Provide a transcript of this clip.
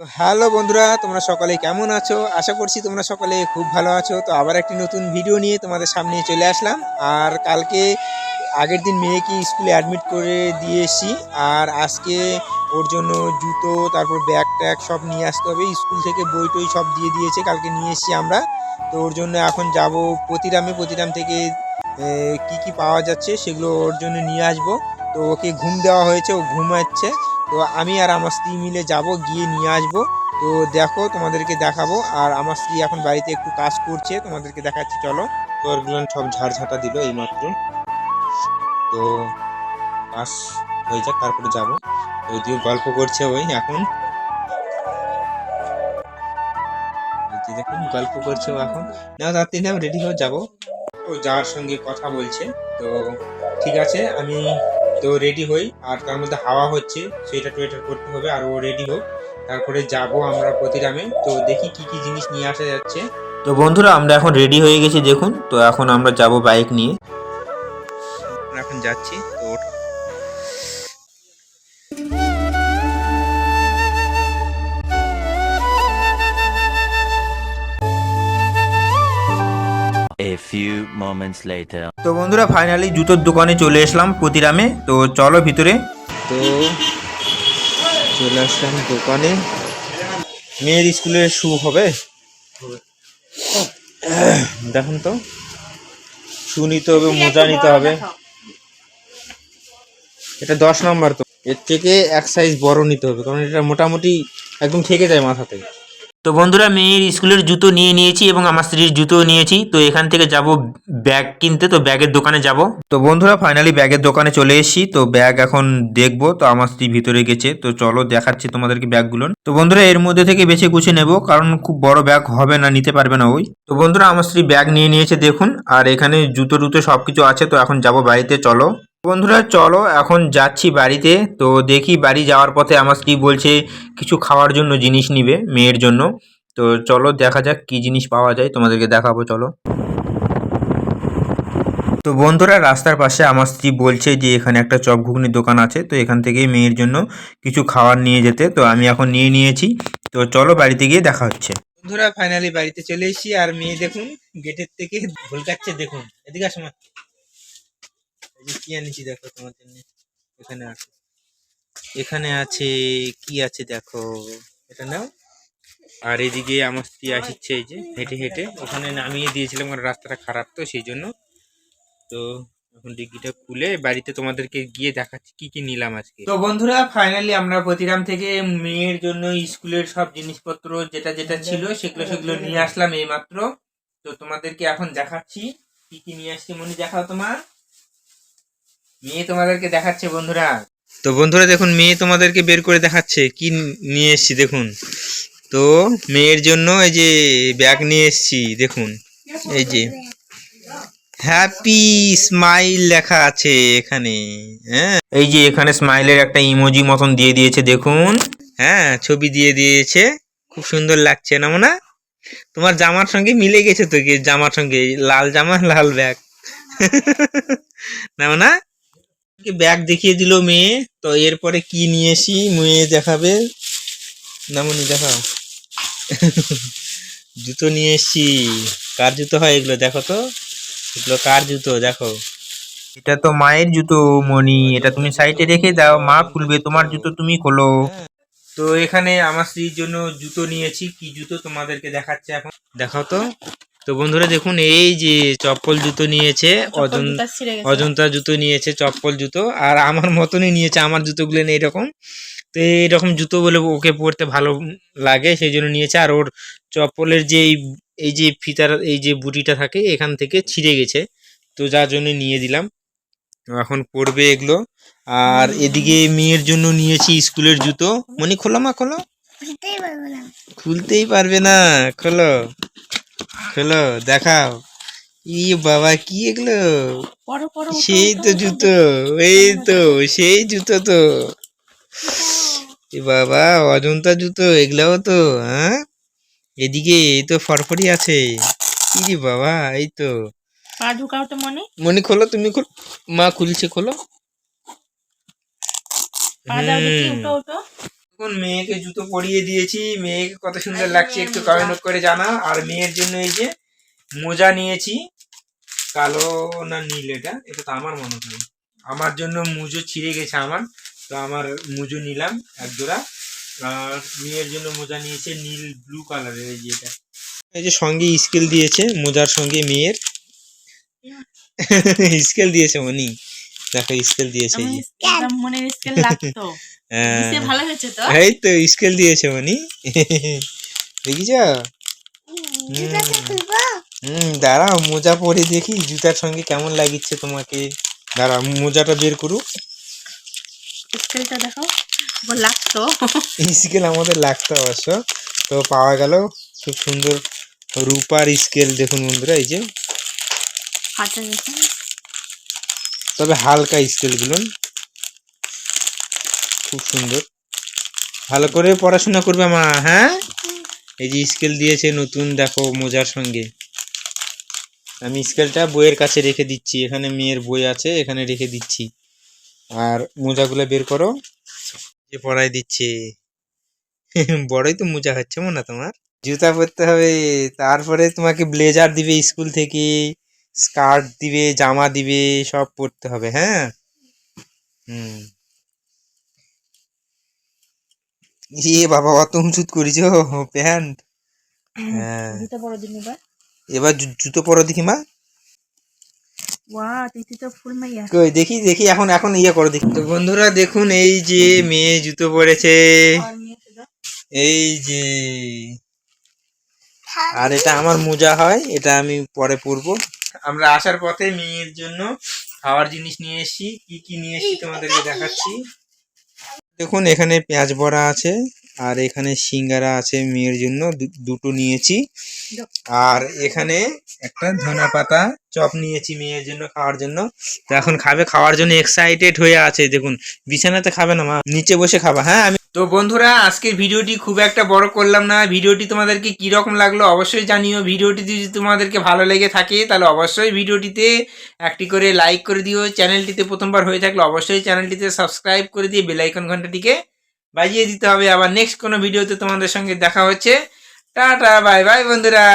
তো হ্যালো বন্ধুরা, তোমরা সকলে কেমন আছো? আশা করছি তোমরা সকলে খুব ভালো আছো। তো আবার একটি নতুন ভিডিও নিয়ে তোমাদের সামনে চলে আসলাম। আর কালকে আগের দিন মেয়েকে স্কুলে অ্যাডমিট করে দিয়ে এসেছি। আর আজকে ওর জন্য জুতো, তারপর ব্যাগ ট্যাগ সব নিয়ে আসতে হবে। স্কুল থেকে বই টই সব দিয়ে দিয়েছে, কালকে নিয়ে এসেছি আমরা। তো ওর জন্য এখন যাব প্রতিরামে। প্রতিরাম থেকে কি কি পাওয়া যাচ্ছে সেগুলো ওর জন্য নিয়ে আসব। তো ওকে ঘুম দেওয়া হয়েছে, ও ঘুমাচ্ছে। তো আমি আর আমার স্ত্রী মিলে যাব, গিয়ে নিয়ে আসব। তো দেখো, তোমাদেরকে দেখাবো। আর আমার স্ত্রী এখন বাড়িতে একটু কাজ করছে, তোমাদেরকে দেখাচ্ছি, চলো। তো ওরগুলো সব ঝাড় ঝাঁটা দিল এইমাত্র। তো কাজ হয়ে যাক, তারপরে যাব। ওদিকে গল্প করছে ওই এখন। দেখুন, গল্প করছে এখন। না, রাত্রি না, রেডি হয়ে যাব। ও যার সঙ্গে কথা বলছে। তো ঠিক আছে, আমি তো রেডি হই, আর তার মধ্যে হাওয়া হচ্ছে, সেটা টোয়েটার করতে হবে, আর ও রেডি হোক। তারপরে যাব আমরা প্রতিরামে, তো দেখি কি কি জিনিস নিয়ে আসা যাচ্ছে। তো বন্ধুরা, আমরা এখন রেডি হয়ে গেছি, দেখুন। তো এখন আমরা যাব বাইক নিয়ে। এখন যাচ্ছি। Few moments later. তো বন্ধুরা ফাইনালি জুতোর দোকানে চলে আসলাম প্রতিরামে। তো চলো ভিতরে। তো চলে আসলাম দোকানে। মেয়ের স্কুলের শু হবে। দেখুন তো। শু নিতে হবে মোজা নিতে হবে। এটা দশ নম্বর তো। এর থেকে এক সাইজ বড় নিতে হবে কারণ এটা মোটামুটি একদম ঠেকে যায় মাথাতে। তো বন্ধুরা, মেয়ের স্কুলের জুতো নিয়ে নিয়েছি এবং আমার স্ত্রীর জুতো নিয়েছি। তো এখান থেকে যাব ব্যাগ কিনতে, তো ব্যাগের দোকানে যাব। তো বন্ধুরা ফাইনালি ব্যাগের দোকানে চলে এসেছি। তো ব্যাগ এখন দেখব, তো আমার স্ত্রী ভিতরে গেছে। তো চলো দেখাচ্ছি তোমাদেরকে ব্যাগগুলো। তো বন্ধুরা, এর মধ্যে থেকে বেছে গুছে নেব, কারণ খুব বড় ব্যাগ হবে না, নিতে পারবে না ওই। তো বন্ধুরা, আমার স্ত্রী ব্যাগ নিয়ে নিয়েছে, দেখুন। আর এখানে জুতো টুতো সব কিছু আছে, তো এখন যাব বাড়িতে, চলো। বন্ধুরা, চলো এখন যাচ্ছি বাড়িতে। তো দেখি বাড়ি যাওয়ার পথে আমার স্ত্রী বলছে কিছু খাওয়ার জন্য জিনিস নিবে মেয়ের জন্য। তো চলো দেখা যাক কি জিনিস পাওয়া যায়, তোমাদেরকে দেখাবো, চলো। তো বন্ধুরা, রাস্তার পাশে আমার স্ত্রী বলছে যে এখানে একটা চপ ঘুগনির দোকান আছে, তো এখান থেকে মেয়ের জন্য কিছু খাবার নিয়ে যেতে। তো আমি এখন নিয়ে নিয়েছি। তো চলো বাড়িতে গিয়ে দেখা হচ্ছে। বন্ধুরা ফাইনালি বাড়িতে চলে এসেছি। আর মেয়ে দেখুন, গেটের থেকে ভুলকাচ্ছে দেখুন। এদিকে আসো কি এনেছি, দেখো তোমার জন্য। এখানে আছে এখানে আছে, কি আছে দেখো? এটা নাও। আর এদিকে আমার স্ত্রী আসছে এই যে, হেঁটে হেঁটে। ওখানে নামিয়ে দিয়েছিলাম, কারণ রাস্তাটা খারাপ তো, সেই জন্য। তো এখন ডিগ্রিটা খুলে বাড়িতে তোমাদেরকে গিয়ে দেখাচ্ছি, কি কি নিলাম আজকে। তো বন্ধুরা ফাইনালি আমরা প্রতিরাম থেকে মেয়ের জন্য স্কুলের সব জিনিসপত্র, যেটা যেটা ছিল, সেগুলো সেগুলো নিয়ে আসলাম এই মাত্র তো তোমাদেরকে এখন দেখাচ্ছি, কি কি নিয়ে আসছি মনে, দেখাও তোমার। মেয়ে তোমাদেরকে দেখাচ্ছে, বন্ধুরা। তো বন্ধুরা, দেখুন, মেয়ে তোমাদেরকে বের করে দেখাচ্ছে। কি নিয়ে এসছি, দেখুন। তো মেয়ের জন্য এই যে ব্যাগ নিয়ে এসছি, দেখুন। এই যে। হ্যাপি স্মাইল লেখা আছে এখানে হ্যাঁ? এই যে এখানে স্মাইলের একটা ইমোজি মতন দিয়ে দিয়েছে, দেখুন। হ্যাঁ ছবি দিয়ে দিয়েছে। খুব সুন্দর লাগছে না, মোনা? তোমার জামার সঙ্গে মিলে গেছে তো জামার সঙ্গে? লাল জামা, লাল ব্যাগ? না, মোনা? ব্যাগ দেখিয়ে দিল মেয়ে। তো এরপরে কি নিয়ে এসি মেয়ে দেখাবে। না মনি দেখাও। জুতো নিয়ে এসছি। কার জুতো হয় এগুলো, দেখো তো? এগুলো কার জুতো, দেখো। এটা তো মায়ের জুতো মনি এটা তুমি সাইডে রেখে দাও। মা খুলবে, তোমার জুতো তুমি খোলো। তো এখানে আমার স্ত্রীর জন্য জুতো নিয়েছি। কি জুতো তোমাদেরকে দেখাচ্ছে এখন? দেখাও তো। তো বন্ধুরা দেখুন এই যে চপ্পল জুতো নিয়েছে অজন অজন্তা জুতো নিয়েছে চপ্পল জুতো। আর আমার মতনই নিয়েছে আমার জুতোগুলো নেই এরকম। তো এইরকম জুতো বলে ওকে পরতে ভালো লাগে সেই জন্য নিয়েছে। আর ওর চপ্পলের যে এই- যে ফিতার এই যে বুটিটা থাকে এখান থেকে ছিঁড়ে গেছে। তো যার জন্য নিয়ে দিলাম। তো এখন পরবে এগুলো। আর এদিকে মেয়ের জন্য নিয়েছি স্কুলের জুতো। মনি খোলো মা খোলো। খুলতেই পারবে না খোলো। খোলো দেখাও। ই বাবা কি এগুলো? সেই তো জুতো এই তো সেই জুতো তো। এ বাবা অজন্তা জুতো এগুলাও তো হ্যাঁ? এদিকে এই তো ফরফরি আছে। কি বাবা এই তো। পা ঢুকাও তো মনে। মনি খোলো তুমি খোলো। মা খুলছে খোলো। পা দাও দেখি উঠো উঠো। এখন মেয়েকে জুতো পরিয়ে দিয়েছি। মেয়েকে কত সুন্দর লাগছে একটু কমেন্ট করে জানা। আর মেয়ের জন্য এই যে মোজা নিয়েছি কালো না নীল এটা? এটা তো আমার মনে হয়। আমার জন্য মুজো ছিঁড়ে গেছে আমার তো আমার মুজো নিলাম এক জোড়া। আর মেয়ের জন্য মোজা নিয়েছে নীল ব্লু কালারের এই যে এটা। এই যে সঙ্গে স্কেল দিয়েছে মোজার সঙ্গে মেয়ের। স্কেল দিয়েছে মনি। দেখো স্কেল দিয়েছে মনের স্কেল লাগতো। হ্যাঁ। ভালো হয়েছে তো? এই তো স্কেল দিয়েছে মনি। দেখিছ হুম দাঁড়াও মোজা পরে দেখি জুতার সঙ্গে কেমন লাগিচ্ছে তোমাকে। দাঁড়াও মোজাটা বের করুক। স্কেলটা দেখো লাগতো। স্কেল আমাদের লাগতো অবশ্য। তো পাওয়া গেল খুব সুন্দর রূপার স্কেল দেখুন বন্ধুরা এই যে। তবে হালকা স্কেলগুলো। খুব সুন্দর। ভালো করে পড়াশোনা করবে মা হ্যাঁ? এই যে স্কেল দিয়েছে নতুন, দেখো মোজার সঙ্গে। আমি স্কেলটা বইয়ের কাছে রেখে দিচ্ছি। এখানে মেয়ের বই আছে, এখানে রেখে দিচ্ছি। আর মোজাগুলো বের করো। যে পড়াই দিচ্ছে। বড়ই তো মোজা হচ্ছে মনে তোমার। জুতা পরতে হবে, তারপরে তোমাকে ব্লেজার দিবে স্কুল থেকে। স্কার্ট দিবে জামা দিবে সব পরতে হবে হ্যাঁ? হুম। ইয়ে বাবা অত উঁচুত করেছ প্যান্ট? হ্যাঁ। এবার। জুতো পরো দেখি মা। কই দেখি দেখি এখন এখন ইয়ে করো দেখি। তো বন্ধুরা দেখুন এই যে মেয়ে জুতো পরেছে। এই যে আর এটা আমার মোজা হয় এটা আমি পরে পরবো। আমরা আসার পথে মেয়ের জন্য খাওয়ার জিনিস নিয়ে এসেছি। কি কি নিয়ে এসেছি তোমাদেরকে দেখাচ্ছি। দেখুন এখানে পেঁয়াজ বড়া আছে। আর এখানে সিঙ্গারা আছে মেয়ের জন্য দুটো নিয়েছি। আর এখানে একটা ধনা পাতা চপ নিয়েছি মেয়ের জন্য খাওয়ার জন্য। তো এখন খাবে, খাওয়ার জন্য এক্সাইটেড হয়ে আছে, দেখুন। বিছানাতে খাবে না মা? নিচে বসে খাবা হ্যাঁ? আমি তো বন্ধুরা, আজকের ভিডিওটি খুব একটা বড় করলাম না। ভিডিওটি তোমাদেরকে কি রকম লাগল অবশ্যই জানিও। ভিডিওটি যদি তোমাদেরকে ভালো লেগে থাকে, তাহলে অবশ্যই ভিডিওটিতে একটি করে লাইক করে দিও। চ্যানেলটিতে প্রথমবার হয়ে থাকলে অবশ্যই চ্যানেলটিতে সাবস্ক্রাইব করে দিয়ে বেল আইকন ঘন্টাটিকে বাজিয়ে দিতে হবে। আবার নেক্সট কোনো ভিডিওতে তোমাদের সঙ্গে দেখা হচ্ছে। টাটা বাই বাই বন্ধুরা।